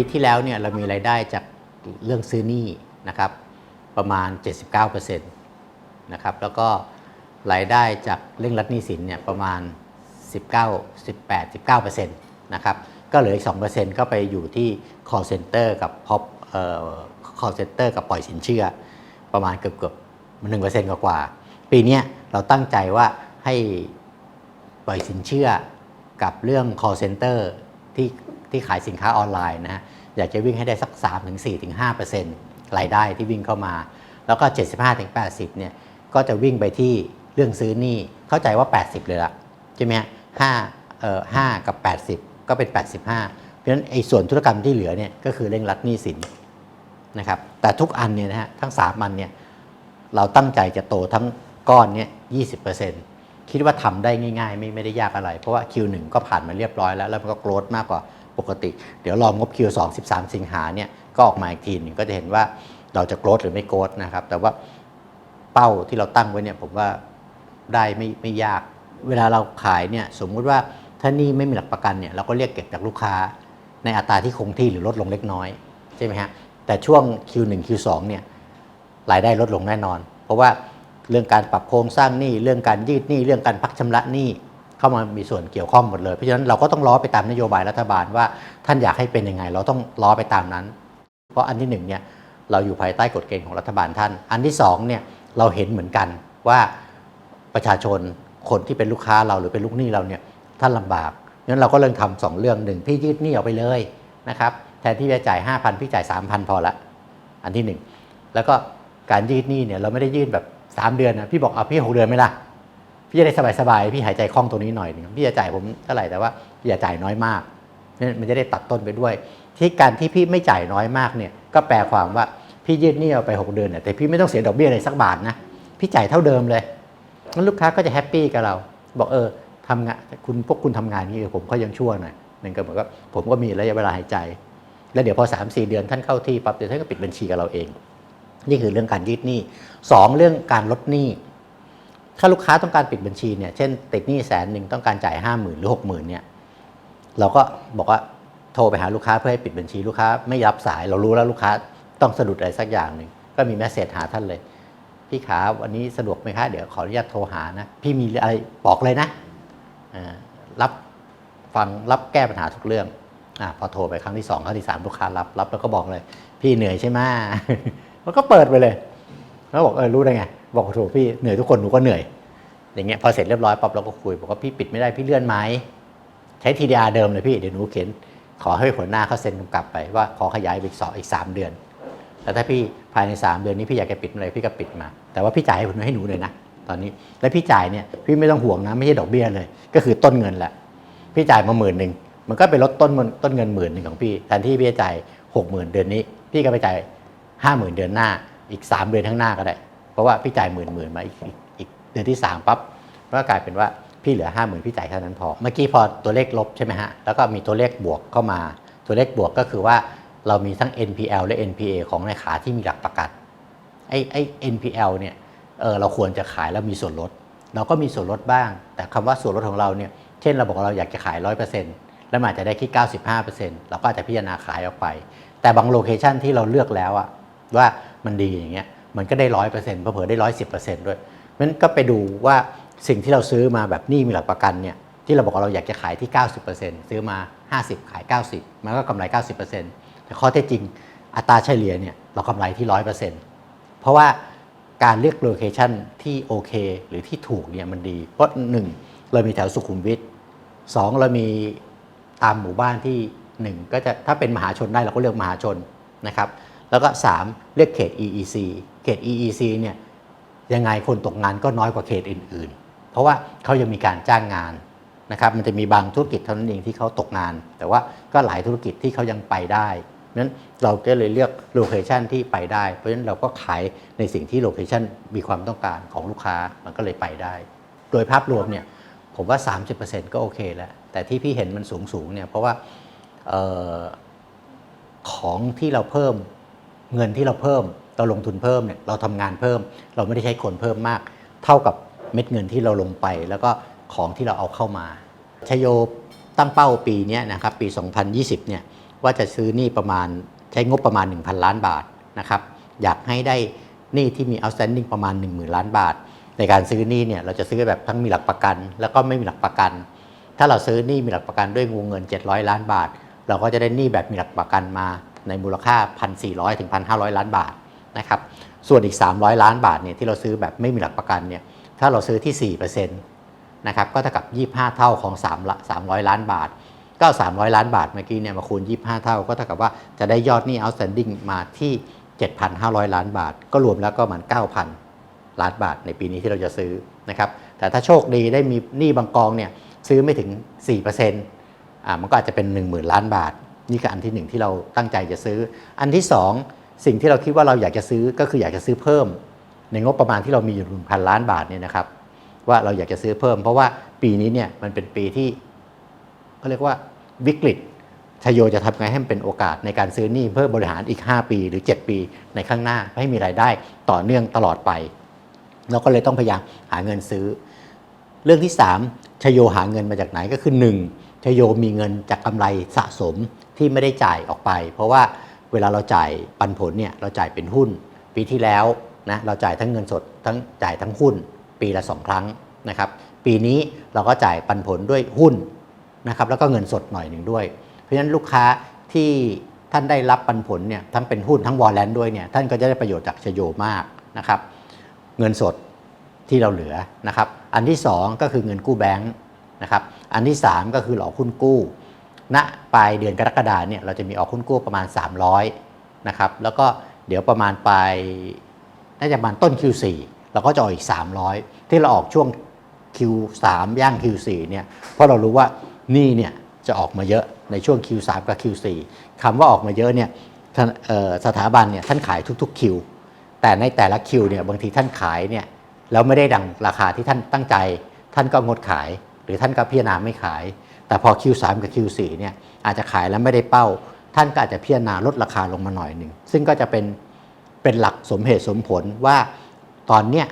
ปีที่แล้วเนี่ยเรามีรายได้จากเรื่องซื้อหนี้นะครับประมาณ 79%นะครับแล้วก็รายได้จากเรื่องรัดหนี้สินเนี่ยประมาณ 19 18 19%นะครับก็เหลืออีก 2%ก็ไปอยู่ที่ call center กับพอปเอ่อ call center กับปล่อยสินเชื่อ ประมาณเกือบเกือบหนึ่งเปอร์เซ็นต์กว่า ปีนี้เราตั้งใจว่าให้ปล่อยสินเชื่อกับเรื่อง call center ที่ ที่ขายสินค้าออนไลน์นะฮะอยากจะวิ่งให้ได้สัก3ถึง4ถึง5%รายได้ที่วิ่งเข้ามา แล้วก็ 75ถึง80เนี่ยก็จะวิ่งไปที่เรื่องซื้อหนี้เข้าใจว่า 80 เลยละใช่ไหมฮะ5เอ่อ5กับ 80 ก็เป็น 85 เพราะฉะนั้นไอ้ส่วนธุรกรรมที่เหลือเนี่ยก็คือเร่งรัดหนี้สินนะครับแต่ทุกอันเนี่ยนะฮะทั้ง 3 อันเนี่ยเราตั้งใจจะโตทั้งก้อนเนี่ย20%คิดว่าทำได้ง่าย ๆ ไม่ไม่ได้ยากอะไร เพราะว่า Q1 ก็ผ่านมาเรียบร้อยแล้ว แล้วมันก็โกรธมากกว่า ปกติ เดี๋ยวรองบ Q2 13 สิงหาเนี่ยก็ออกมาอีกทีนึงก็จะเห็นว่าเราจะโกรธหรือไม่โกรธนะครับ แต่ว่าเป้าที่เราตั้งไว้เนี่ยผมว่าได้ไม่ไม่ยาก เวลาเราขายเนี่ยสมมุติว่าถ้านี่ไม่มีหลักประกันเนี่ยเราก็เรียกเก็บจากลูกค้า ในอัตราที่คงที่หรือลดลงเล็กน้อยใช่ไหมฮะแต่ช่วง Q1 Q2 เนี่ยรายได้ลดลงแน่นอน เพราะว่าเรื่องการปรับโครงสร้างหนี้เรื่องการยืดหนี้เรื่องการพักชำระหนี้ เข้ามามีส่วนเกี่ยวข้องหมดเลยเพราะฉะนั้นเราก็ต้องล้อไปตามนโยบายรัฐบาลว่าท่านอยากให้เป็นยังไง เราต้องล้อไปตามนั้น เพราะอันที่หนึ่งเนี่ยเราอยู่ภายใต้กฎเกณฑ์ของรัฐบาลท่าน อันที่สองเนี่ยเราเห็นเหมือนกันว่าประชาชนคนที่เป็นลูกค้าเราหรือเป็นลูกหนี้เราเนี่ยท่านลำบากงั้นเราก็เริ่มทำสองเรื่องหนึ่งพี่ยืดหนี้ออกไปเลยนะครับแทนที่จะจ่าย 5,000 พี่จ่าย 3,000 พอละอันที่หนึ่งแล้วก็การยืดหนี้เนี่ยเราไม่ได้ยื่นแบบ 3 เดือนนะพี่บอกเอาพี่หกเดือนไหมล่ะ พี่จะได้สบายๆพี่หายใจคล่องตรงนี้หน่อยนึงพี่จะจ่ายผมเท่าไหร่แต่ว่าอย่าจ่ายน้อยมากเนี่ยมันจะได้ตัดต้นไปด้วย ที่การที่พี่ไม่จ่ายน้อยมากเนี่ยก็แปลความว่าพี่ยืดหนี้เอาไป 6 เดือนเนี่ยแต่พี่ไม่ต้องเสียดอกเบี้ยเลยสักบาทนะพี่จ่ายเท่าเดิมเลยงั้นลูกค้าก็จะแฮปปี้กับเรา บอกเออทำงานคุณพวกคุณทำงานนี้เออผมก็ยังชั่วหน่อยนั่นก็เหมือนกับผมก็มีระยะเวลาหายใจ แล้วเดี๋ยวพอ 3 4 เดือนท่านเข้าที่ปั๊บเดี๋ยวท่านก็ปิดบัญชีกับเราเอง นี่คือเรื่องการยืดหนี้สองเรื่องการลดหนี้ ถ้าลูกค้าต้องการปิดบัญชีเนี่ยเช่นติดหนี้แสนหนึ่งต้องการจ่ายห้าหมื่นหรือหกหมื่นเนี่ยเราก็บอกว่าโทรไปหาลูกค้าเพื่อให้ปิดบัญชีลูกค้าไม่รับสายเรารู้แล้วลูกค้าต้องสะดุดอะไรสักอย่างหนึ่งก็มีแมสเซจหาท่านเลย พี่ขาวันนี้สะดวกไหมคะเดี๋ยวขออนุญาตโทรหานะ พี่มีอะไรบอกเลยนะรับฟังรับแก้ปัญหาทุกเรื่องอาพอโทรไปครั้งที่สองครั้งที่สามลูกค้ารับรับแล้วก็บอกเลย พี่เหนื่อยใช่ไหมมันก็เปิดไปเลย แล้วบอกเออรู้ได้ไง บอกโถพี่เหนื่อยทุกคนหนูก็เหนื่อย อย่างเงี้ยพอเสร็จเรียบร้อยปั๊บเราก็คุยบอกว่าพี่ปิดไม่ได้พี่เลื่อนไหมใช้ TDR เดิมเลยพี่เดี๋ยวหนูเขียนขอให้หัวหน้าเขาเซ็นกำกับไปว่าขอขยายไปอีกสองอีกสามเดือน แล้วถ้าพี่ภายใน3เดือนนี้พี่อยากจะปิดเมื่อไรพี่ก็ปิดมา แต่ว่าพี่จ่ายให้ผมให้หนูเลยนะตอนนี้ แล้วพี่จ่ายเนี่ยพี่ไม่ต้องห่วงนะไม่ใช่ดอกเบี้ยเลย ก็คือต้นเงินแหละ พี่จ่ายมาหมื่นหนึ่งมันก็ไปลดต้นมันต้นเงินหมื่นหนึ่งของพี่แทนที่พี่จะจ่ายหกหมื่นเดือนนี้ พี่ก็ไปจ่ายห้าหมื่นเดือนหน้า อีกสามเดือนข้างหน้าก็ได้ เพราะว่าพี่จ่ายหมื่นหมื่นมาอีกอีกเดือนที่สามปั๊บก็กลายเป็นว่าพี่เหลือห้าหมื่นพี่จ่ายแค่นั้นพอ เมื่อกี้พอตัวเลขลบใช่ไหมฮะ แล้วก็มีตัวเลขบวกเข้ามา ตัวเลขบวกก็คือว่าเรามีทั้ง NPL และ NPA ของในขาที่มีหลักประกันไอ้ไอ้ NPL เนี่ยเออเราควรจะขายแล้วมีส่วนลด เราก็มีส่วนลดบ้าง แต่คำว่าส่วนลดของเราเนี่ยเช่นเราบอกเราอยากจะขาย 100%แล้วมันอาจจะได้ที่95%เราก็อาจจะพิจารณาขายออกไป แต่บางโลเคชันที่เราเลือกแล้วอะว่า มันดีอย่างเงี้ยมันก็ได้100%เปอร์เซ็นต์เผลอได้110%ด้วยมันก็ไปดูว่าสิ่งที่เราซื้อมาแบบนี้มีหลักประกันเนี่ยที่เราบอกว่าเราอยากจะขายที่ 90%ซื้อมา 50 ขาย 90 มันก็กำไร 90%แต่ข้อเท็จจริงอัตราเฉลี่ยเนี่ยเรากำไรที่ 100%เพราะว่าการเลือกโลเคชันที่โอเคหรือที่ถูกเนี่ยมันดี เพราะหนึ่งเรามีแถวสุขุมวิทสองเรามีตามหมู่บ้านที่หนึ่งก็จะถ้าเป็นมหาชนได้เราก็เลือกมหาชนนะครับ แล้วก็สามเลือกเขต EEC เขต EEC เนี่ยยังไงคนตกงานก็น้อยกว่าเขตอื่น ๆ เพราะว่าเขายังมีการจ้างงานนะครับมันจะมีบางธุรกิจเท่านั้นเองที่เขาตกงาน แต่ว่าก็หลายธุรกิจที่เขายังไปได้เพราะฉะนั้นเราก็เลยเลือกโลเคชันที่ไปได้ เพราะฉะนั้นเราก็ขายในสิ่งที่โลเคชันมีความต้องการของลูกค้ามันก็เลยไปได้ โดยภาพรวมเนี่ยผมว่า 30%ก็โอเคแล้ว แต่ที่พี่เห็นมันสูงสูงๆเนี่ยเพราะว่าออของที่เราเพิ่ม เงินที่เราเพิ่มเราลงทุนเพิ่มเนี่ยเราทำงานเพิ่ม เราไม่ได้ใช้คนเพิ่มมาก เท่ากับเม็ดเงินที่เราลงไป แล้วก็ของที่เราเอาเข้ามาชโยตั้งเป้าปีนี้นะครับปี 2020เนี่ยว่าจะซื้อนี้ประมาณใช้งบประมาณ 1,000 ล้านบาทนะครับอยากให้ได้นี้ที่มี outstanding ประมาณ 10,000 ล้านบาท ในการซื้อนี้เนี่ยเราจะซื้อแบบทั้งมีหลักประกัน แล้วก็ไม่มีหลักประกัน ถ้าเราซื้อนี้มีหลักประกันด้วยวงเงิน 700 ล้านบาท เราก็จะได้นี้แบบมีหลักประกันมา ในมูลค่า 1,400ถึง1,500 ล้านบาทนะครับส่วนอีก 300 ล้านบาทเนี่ยที่เราซื้อแบบไม่มีหลักประกันเนี่ยถ้าเราซื้อที่ 4%นะครับก็เท่ากับ 25 เท่าของ 3 300 ล้านบาท ก็เอา300 ล้านบาทเมื่อกี้เนี่ยมาคูณ 25 เท่าก็เท่ากับว่าจะได้ยอดหนี้ outstanding มาที่ 7,500 ล้านบาท ก็รวมแล้วก็ประมัน9,000 ล้านบาทในปีนี้ที่เราจะซื้อนะครับแต่ถ้าโชคดีได้มีหนี้บางกองเนี่ยซื้อไม่ถึง 4%อ่ามันก็อาจจะเป็น 10,000 ล้านบาท นี่คืออันที่หนึ่งที่เราตั้งใจจะซื้อ อันที่สองสิ่งที่เราคิดว่าเราอยากจะซื้อก็คืออยากจะซื้อเพิ่ม ในงบประมาณที่เรามีอยู่1,000ล้านบาทเนี่ยนะครับ ว่าเราอยากจะซื้อเพิ่ม เพราะว่าปีนี้เนี่ยมันเป็นปีที่เขาเรียกว่าวิกฤตชโยจะทำไงให้มันเป็นโอกาสในการซื้อหนี้เพื่อบริหารอีก 5 ปีหรือ 7 ปีในข้างหน้าให้มีรายได้ต่อเนื่องตลอดไปเราก็เลยต้องพยายามหาเงินซื้อ เรื่องที่ 3ชโยหาเงินมาจากไหนก็คือ 1ชโยมีเงินจากกำไรสะสม ที่ไม่ได้จ่ายออกไป เพราะว่าเวลาเราจ่ายปันผลเนี่ยเราจ่ายเป็นหุ้น ปีที่แล้วนะเราจ่ายทั้งเงินสดทั้งจ่ายทั้งหุ้น ปีละ 2 ครั้งนะครับปีนี้เราก็จ่ายปันผลด้วยหุ้นนะครับแล้วก็เงินสดหน่อยหนึ่งด้วย เพราะฉะนั้นลูกค้าที่ท่านได้รับปันผลเนี่ยทั้งเป็นหุ้นทั้งวอลเลนด้วยเนี่ยท่านก็จะได้ประโยชน์จากชโยมากนะครับเงินสดที่เราเหลือนะครับอันที่ 2 ก็คือเงินกู้แบงค์นะครับอันที่ 3 ก็คือหลอกหุ้นกู้ ณปลายเดือนกรกฎาเนี่ยเราจะมีออกหุ้นกู้ประมาณ 300นะครับแล้วก็เดี๋ยวประมาณปลายน่าจะประมาณต้น Q4 เราก็จะออกอีก 300 ที่เราออกช่วง Q3 ย่าง Q4 เนี่ยเพราะเรารู้ว่านี่เนี่ยจะออกมาเยอะในช่วง Q3 กับ Q4 คำว่าออกมาเยอะเนี่ยสถาบันเนี่ยท่านขายทุกๆ คิว แต่ในแต่ละคิวเนี่ยบางทีท่านขายเนี่ยแล้วไม่ได้ดังราคาที่ท่านตั้งใจ ท่านก็งดขาย หรือท่านก็พิจารณาไม่ขาย แต่พอ Q3 กับ Q4 เนี่ยอาจจะขายแล้วไม่ได้เป้า ท่านก็อาจจะพิจารณาลดราคาลงมาหน่อยหนึ่ง ซึ่งก็จะเป็นเป็นหลักสมเหตุสมผลว่าตอนเนี้ย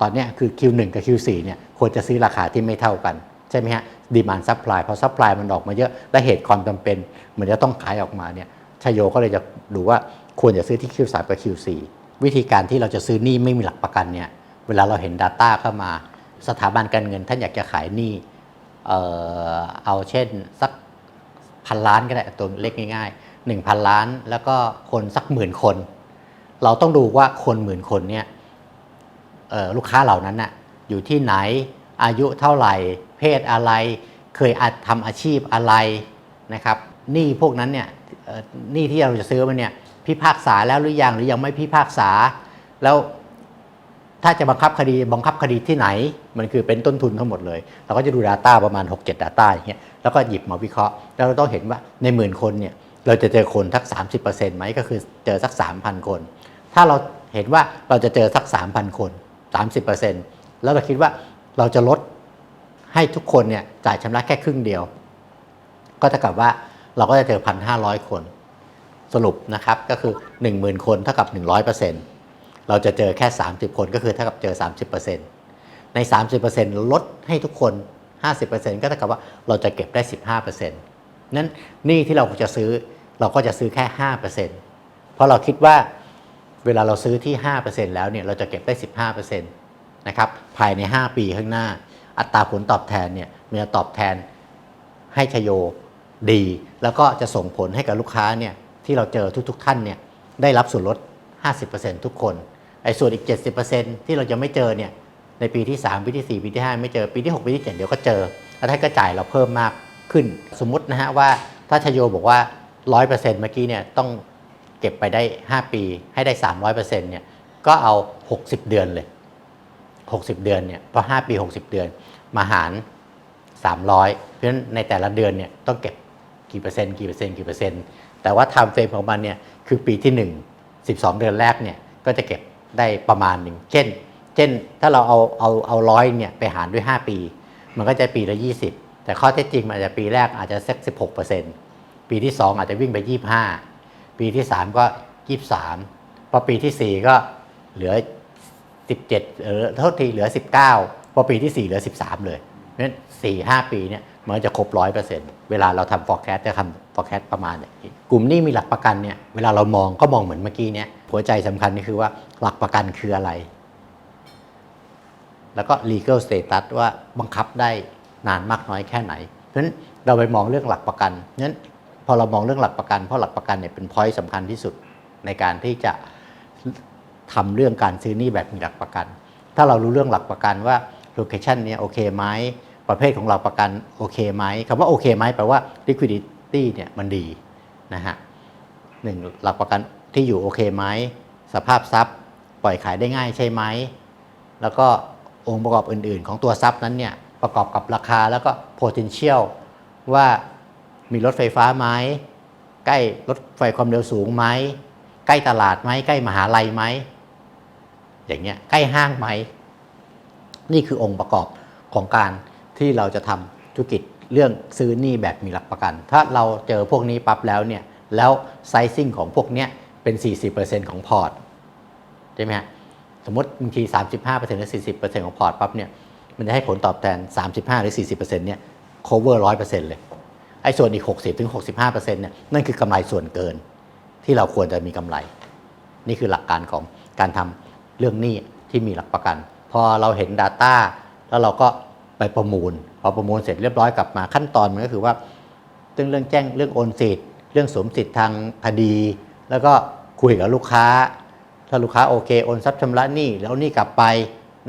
ตอนเนี้ยคือ Q1 กับ Q4 เนี่ยควรจะซื้อราคาที่ไม่เท่ากัน ใช่ไหมฮะดีมานซัพพลายพอซัพพลายมันออกมาเยอะและเหตุความจำเป็นเหมือนจะต้องขายออกมาเนี่ยชโยก็เลยจะดูว่าควรจะซื้อที่ Q3 กับ Q4 วิธีการที่เราจะซื้อหนี้ไม่มีหลักประกันเนี่ยเวลาเราเห็น Data เข้ามา สถาบันการเงินท่านอยากจะขายหนี้ เออเอาเช่นสักพันล้านก็ได้ตัวเล็กง่ายๆหนึ่งพันล้าน แล้วก็คนสักหมื่นคน เราต้องดูว่าคนหมื่นคนเนี่ยลูกค้าเหล่านั้นน่ะอยู่ที่ไหนอายุเท่าไหร่ เพศอะไร เคยอาจทำอาชีพอะไรนะครับหนี้พวกนั้นเนี่ยหนี้ที่เราจะซื้อมันเนี่ยพิพากษาแล้วหรือยังหรือยังไม่พิพากษาแล้ว ถ้าจะบังคับคดีบังคับคดีที่ไหน มันคือเป็นต้นทุนทั้งหมดเลย เราก็จะดู Data ประมาณ 6-7 Data อย่างเงี้ยแล้วก็หยิบมาวิเคราะห์ แล้วเราต้องเห็นว่าในหมื่นคนเนี่ยเราจะเจอคนทัก 30%ไหมก็คือเจอสัก 3,000 คน ถ้าเราเห็นว่าเราจะเจอสัก 3,000 คน 30%แล้วเราคิดว่าเราจะลดให้ทุกคนเนี่ยจ่ายชำระแค่ครึ่งเดียว ก็เท่ากับว่าเราก็จะเจอ 1,500 คน สรุปนะครับก็คือ 10,000 คนเท่ากับ 100% เราจะเจอแค่ 30 คนก็คือเท่ากับเจอ 30%ใน 30%ลดให้ทุกคน 50%ก็เท่ากับว่าเราจะเก็บได้ 15%นั้นหนี่ที่เราจะซื้อเราก็จะซื้อแค่ 5%เพราะเราคิดว่าเวลาเราซื้อที่ 5%แล้วเนี่ยเราจะเก็บได้ 15%นะครับภายใน 5 ปีข้างหน้า อัตราผลตอบแทนเนี่ยมันจะตอบแทนให้ชโยดี แล้วก็จะส่งผลให้กับลูกค้าเนี่ยที่เราเจอทุก ๆ ท่านเนี่ยได้รับส่วนลด 50%ทุกคน ไอ้ส่วนอีก 70%ที่เราจะไม่เจอเนี่ยในปีที่ 3 ปีที่ 4 ปีที่ 5 ไม่เจอปีที่ 6 ปีที่ 7 เดี๋ยวก็เจอ แล้วท่านก็จ่ายเราเพิ่มมากขึ้น สมมุตินะฮะว่าถ้าชโยบอกว่า 100%เมื่อกี้เนี่ยต้องเก็บไปได้ 5 ปีให้ได้ 300%เนี่ยก็เอา 60 เดือนเลย 60 เดือนเนี่ยพอ5ปี 60 เดือนมาหาร 300 เพราะฉะนั้นในแต่ละเดือนเนี่ยต้องเก็บกี่เปอร์เซ็นต์กี่เปอร์เซ็นต์กี่เปอร์เซ็นต์แต่ว่าไทม์เฟรมของมันเนี่ยคือปีที่ 1 12 เดือนแรกเนี่ยก็จะเก็บ ได้ประมาณหนึ่ง เช่น เช่นถ้าเราเอาเอาเอาร้อยเนี่ยไปหารด้วย 5 ปี มันก็จะปีละ 20 แต่ข้อเท็จจริงมันอาจจะปีแรกอาจจะสัก16 ปีที่ 2 อาจจะวิ่งไป 25 ปีที่ 3 ก็ 23 พอปีทีสี่4 ก็เหลือ 17เออโทษทีเหลือ 19 พอปีที่ 4 เหลือ 13 เลยเพราะฉะนั้น4 5 ปีเนี่ยมันจะครบร้อยเปอร์เซ็นต์เวลาเราทำ forecast จะทำ forecast ประมาณอย่างนี้กลุ่มนี้มีหลักประกันเนี่ยเวลาเรามองก็มองเหมือนเมื่อกี้เนี่ยหัวใจสำคัญนี่คือว่าหลักประกันคืออะไร แล้วก็ legal status ว่าบังคับได้นานมากน้อยแค่ไหนเพราะฉะนั้นเราไปมองเรื่องหลักประกันนั้นพอเรามองเรื่องหลักประกันเพราะหลักประกันเนี่ยเป็น point สำคัญที่สุดในการที่จะทำเรื่องการซื้อหนี้แบบมีหลักประกัน ถ้าเรารู้เรื่องหลักประกันว่า location เนี่ยโอเคไหมประเภทของหลักประกันโอเคไหมคำว่าโอเคไหมแปลว่า liquidity เนี่ยมันดีนะฮะหนึ่งหลักประกันที่อยู่โอเคไหมสภาพทรัพย์ปล่อยขายได้ง่ายใช่ไหม แล้วก็องค์ประกอบอื่น ๆ ของตัวทรัพย์นั้นเนี่ยประกอบกับราคาแล้วก็ potential ว่ามีรถไฟฟ้าไหมใกล้รถไฟความเร็วสูงไหมใกล้ตลาดไหมใกล้มหาลัยไหมอย่างเงี้ยใกล้ห้างไหม นี่คือองค์ประกอบของการที่เราจะทำธุรกิจ เรื่องซื้อหนี้แบบมีหลักประกัน ถ้าเราเจอพวกนี้ปั๊บแล้วเนี่ย แล้วไซซิ่งของพวกเนี้ยเป็น 40%ของพอร์ตใช่ไหมฮะ สมมติบางที 35%หรือ 40%ของพอร์ตปั๊บเนี่ย มันจะให้ผลตอบแทน 35 หรือ 40%เนี่ย cover 100%เลย ไอ้ส่วนอีก 60ถึง65%เนี่ย นั่นคือกำไรส่วนเกิน ที่เราควรจะมีกำไร นี่คือหลักการของการทำเรื่องหนี้ที่มีหลักประกัน พอเราเห็น Data แล้วเราก็ ไปประมูล พอประมูลเสร็จเรียบร้อยกลับมาขั้นตอนมันก็คือว่าเรื่องเรื่องแจ้งเรื่องโอนสิทธิ์ เรื่องสวมสิทธิ์ทางคดี แล้วก็คุยกับลูกค้า ถ้าลูกค้าโอเคโอนทรัพย์ชำระหนี้แล้วหนี้กลับไป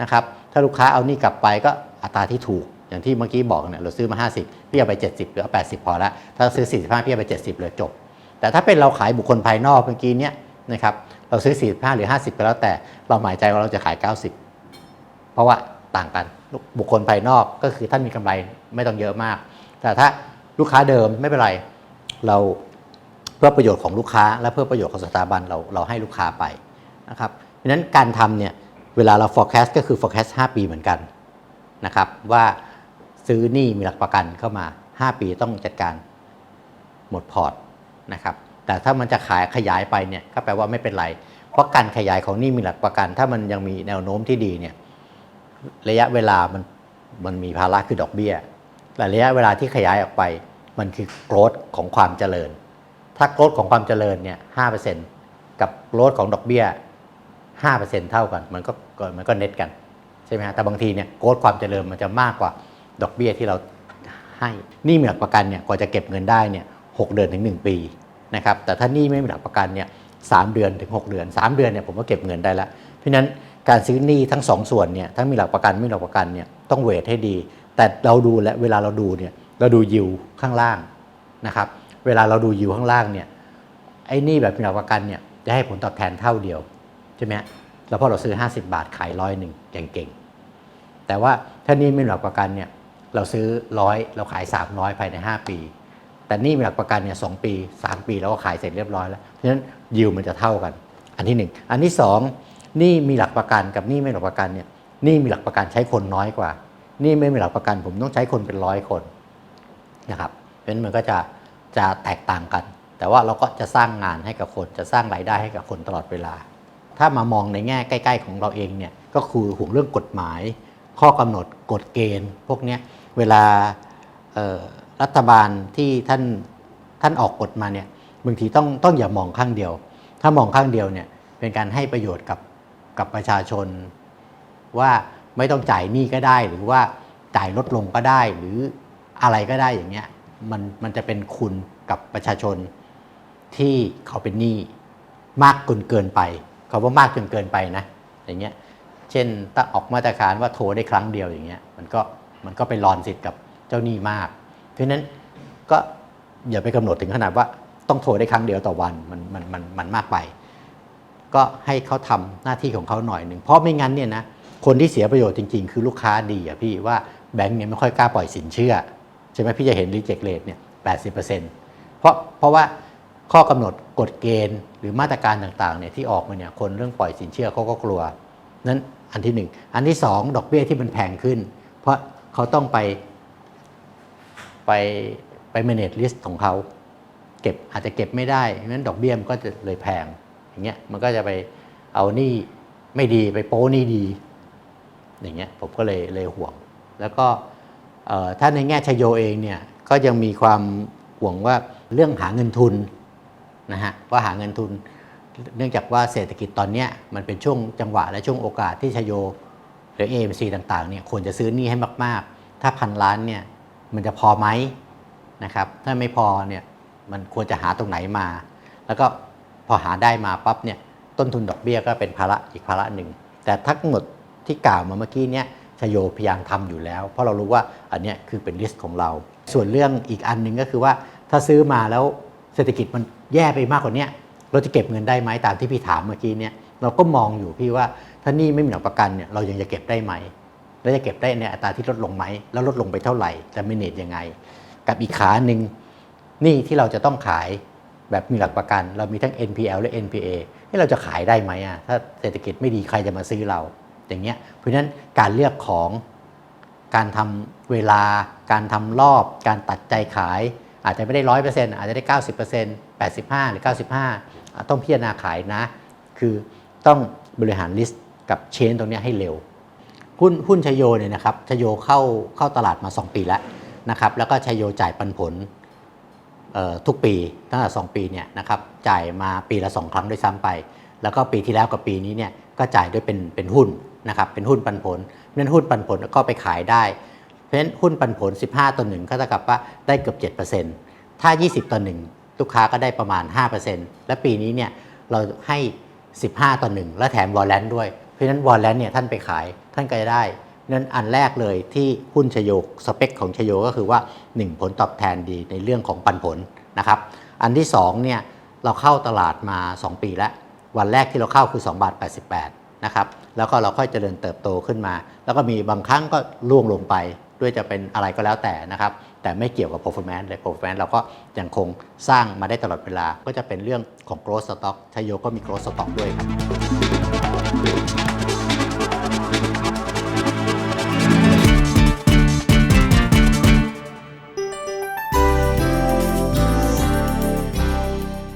นะครับถ้าลูกค้าเอาหนี้กลับไปก็อัตราที่ถูกอย่างที่เมื่อกี้บอกเนี่ยเราซื้อมา 50พี่เอาไป 70หรือ80 พอละถ้าซื้อ 45พี่เอาไป 70เลยจบ แต่ถ้าเป็นเราขายบุคคลภายนอกเมื่อกี้เนี่ยนะครับเราซื้อ 45 หรือ 50 ก็แล้วแต่เราหมายใจว่าเราจะขาย 90 เพราะว่าต่างกัน บุคคลภายนอกก็คือท่านมีกำไรไม่ต้องเยอะมาก แต่ถ้าลูกค้าเดิมไม่เป็นไรเราเพื่อประโยชน์ของลูกค้า และเพื่อประโยชน์ของสถาบันเราเราให้ลูกค้าไปนะครับเพราะฉะนั้นการทำเนี่ยเวลาเรา forecast ก็คือ forecast 5 ปีเหมือนกันนะครับว่าซื้อนี้มีหลักประกันเข้ามา 5 ปีต้องจัดการหมดพอร์ตนะครับแต่ถ้ามันจะขายขยายไปเนี่ยก็แปลว่าไม่เป็นไร เพราะการขยายของนี้มีหลักประกัน ถ้ามันยังมีแนวโน้มที่ดีเนี่ย ระยะเวลามันมันมีภาระคือดอกเบี้ย แต่ระยะเวลาที่ขยายออกไป มันคือโกรธของความเจริญ ถ้าโกรธของความเจริญเนี่ยห้าเปอร์เซ็นต์กับโกรธของดอกเบี้ยห้าเปอร์เซ็นต์เท่ากัน มันก็มันก็เน็ตกันใช่ไหมฮะแต่บางทีเนี่ยโกรธความเจริญมันจะมากกว่าดอกเบี้ยที่เราให้นี่มีหลักประกันเนี่ยกว่าจะเก็บเงินได้เนี่ยหกเดือนถึงหนึ่งปีนะครับแต่ถ้านี่ไม่มีหลักประกันเนี่ยสามเดือนถึงหกเดือนสามเดือนเนี่ยผมก็เก็บเงินได้แล้วเพราะฉะนั้น การซื้อหนี้ทั้งสองส่วนเนี่ยทั้งมีหลักประกันไม่มีหลักประกันเนี่ยต้องเวทให้ดี แต่เราดูและเวลาเราดูเนี่ยเราดูยิวข้างล่างนะครับเวลาเราดูยิวข้างล่างเนี่ยไอ้หนี่แบบมีหลักประกันเนี่ยจะให้ผลตอบแทนเท่าเดียวใช่ไหมแล้วพอเราซื้อ 50 บาทขายร้อยหนึ่งเก่งๆแต่ว่าถ้านี่ไม่มีหลักประกันเนี่ยเราซื้อร้อยเราขาย 300 ภายใน 5 ปี แต่นี่มีหลักประกันเนี่ยสปี 3 ปีแล้วก็ขายเสร็จเรียบร้อยแล้วเพราะฉะนั้นยิวมันจะเท่ากัน อันที่ 1 อันที่ 2 นี่มีหลักประกันกับนี่ไม่หลักประกันเนี่ยนี่มีหลักประกันใช้คนน้อยกว่า นี่ไม่มีหลักประกันผมต้องใช้คนเป็นร้อยคนนะครับเพราะฉะนั้นมันก็จะจะแตกต่างกัน แต่ว่าเราก็จะสร้างงานให้กับคนจะสร้างรายได้ให้กับคนตลอดเวลา ถ้ามามองในแง่ใกล้ ๆ ของเราเองเนี่ยก็คือห่วงเรื่องกฎหมาย ข้อกำหนดกฎเกณฑ์ พวกนี้เวลารัฐบาลที่ท่านท่านออกกฎมาเนี่ยบางทีต้องต้องอย่ามองข้างเดียว ถ้ามองข้างเดียวเนี่ยเป็นการให้ประโยชน์กับ กับประชาชน ว่าไม่ต้องจ่ายหนี้ก็ได้ หรือว่าจ่ายลดลงก็ได้ หรืออะไรก็ได้อย่างเงี้ยมันมันจะเป็นคุณกับประชาชนที่เขาเป็นหนี้มากเกินเกินไปเขาว่ามากจนเกินไปนะอย่างเงี้ยเช่นถ้าออกมาตรการว่าโทรได้ครั้งเดียวอย่างเงี้ยมันก็มันก็ไปรอนสิทธิ์กับเจ้าหนี้มาก เพราะฉะนั้นก็อย่าไปกำหนดถึงขนาดว่าต้องโทรได้ครั้งเดียวต่อวันมันมันมันมันมากไป ก็ให้เขาทำหน้าที่ของเขาหน่อยหนึ่งเพราะไม่งั้นเนี่ยนะคนที่เสียประโยชน์จริง ๆ คือลูกค้าดีอะพี่ว่าแบงก์เนี่ยไม่ค่อยกล้าปล่อยสินเชื่อใช่ไหมพี่จะเห็นรีเจ็คเลทเนี่ยแปดสิบเปอร์เซ็นต์เพราะเพราะว่าข้อกำหนดกฎเกณฑ์หรือมาตรการต่างๆเนี่ยที่ออกมาเนี่ยคนเรื่องปล่อยสินเชื่อเขาก็กลัว นั้นอันที่หนึ่งอันที่สองดอกเบี้ยที่มันแพงขึ้น เพราะเขาต้องไปไปไป manage risk ของเขาเก็บอาจจะเก็บไม่ได้เพราะฉะนั้นดอกเบี้ยมันก็จะเลยแพง อย่างเงี้ยมันก็จะไปเอาหนี้ไม่ดีไปโป้หนี้ดี อย่างเงี้ยผมก็เลยเลยห่วง แล้วก็ถ้าในแง่ชโยเองเนี่ยก็ยังมีความห่วงว่าเรื่องหาเงินทุนนะฮะว่าหาเงินทุน เนื่องจากว่าเศรษฐกิจตอนเนี้ยมันเป็นช่วงจังหวะและช่วงโอกาสที่ชโยหรือ AMC ต่างๆเนี่ยควรจะซื้อหนี้ให้มาก ๆ ถ้าพันล้านเนี่ยมันจะพอไหมนะครับถ้าไม่พอเนี่ยมันควรจะหาตรงไหนมา แล้วก็ อหาได้มาปั๊บเนี่ยต้นทุนดอกเบี้ยก็เป็นภาระอีกภาระหนึ่ง แต่ทั้งหมดที่กล่าวมาเมื่อกี้เนี่ยชโยพยายามทำอยู่แล้ว เพราะเรารู้ว่าอันเนี้ยคือเป็นลิสต์ของเรา ส่วนเรื่องอีกอันหนึ่งก็คือว่าถ้าซื้อมาแล้วเศรษฐกิจมันแย่ไปมากกว่านี้เราจะเก็บเงินได้ไหมตามที่พี่ถามเมื่อกี้เนี่ยเราก็มองอยู่พี่ว่าถ้านี่ไม่มีหลักประกันเนี่ยเรายังจะเก็บได้ไหมแล้วจะเก็บได้ในอัตราที่ลดลงไหมแล้วลดลงไปเท่าไหร่จะมิเนตยังไง กับอีกขาหนึ่งนี่ที่เราจะต้องขาย แบบมีหลักประกัน เรามีทั้ง NPL และ NPA ที่เราจะขายได้ไหมอะถ้าเศรษฐกิจไม่ดีใครจะมาซื้อเรา อย่างเงี้ยเพราะฉะนั้นการเลือกของการทำเวลา การทำรอบ การตัดใจขาย อาจจะไม่ได้ร้อยเปอร์เซ็นต์อาจจะได้เก้าสิบเปอร์เซ็นต์แปดสิบห้าหรือเก้าสิบห้าต้องพิจารณาขายนะ คือต้องบริหารลิสต์กับเชนตรงนี้ให้เร็ว หุ้นหุ้นชโยเนี่ยนะครับชโยเข้าเข้าตลาดมา 2 ปีแล้วนะครับ แล้วก็ชโยจ่ายปันผล ทุกปีตั้งแต่2ปีเนี่ยนะครับจ่ายมาปีละ 2 ครั้งด้วยซ้ำไป แล้วก็ปีที่แล้วกับปีนี้เนี่ยก็จ่ายด้วยเป็นเป็นหุ้นนะครับเป็นหุ้นปันผลเพราะฉะนั้นหุ้นปันผลก็ไปขายได้ เพราะฉะนั้นหุ้นปันผล 15 ต่อหนึ่งก็เท่ากับว่าได้เกือบ 7%ถ้า 20 ต่อหนึ่งลูกค้าก็ได้ประมาณ 5%และปีนี้เนี่ยเราให้ 15 ต่อหนึ่งและแถมวอลเลนด้วย เพราะฉะนั้นวอลเลนเนี่ยท่านไปขายท่านก็จะได้ นั้นอันแรกเลยที่หุ้นชโยสเปคของชโยก็คือว่า 1 ผลตอบแทนดีในเรื่องของปันผลนะครับ อันที่2เนี่ยเราเข้าตลาดมา 2 ปีแล้ว วันแรกที่เราเข้าคือ2บาท88นะครับแล้วก็เราค่อยเจริญเติบโตขึ้นมา แล้วก็มีบางครั้งก็ล่วงลงไปด้วยจะเป็นอะไรก็แล้วแต่นะครับ แต่ไม่เกี่ยวกับ performance เลย performance เราก็ยังคงสร้างมาได้ตลอดเวลา ก็จะเป็นเรื่องของ growth stock ชโยก็มี growth stock ด้วยครับ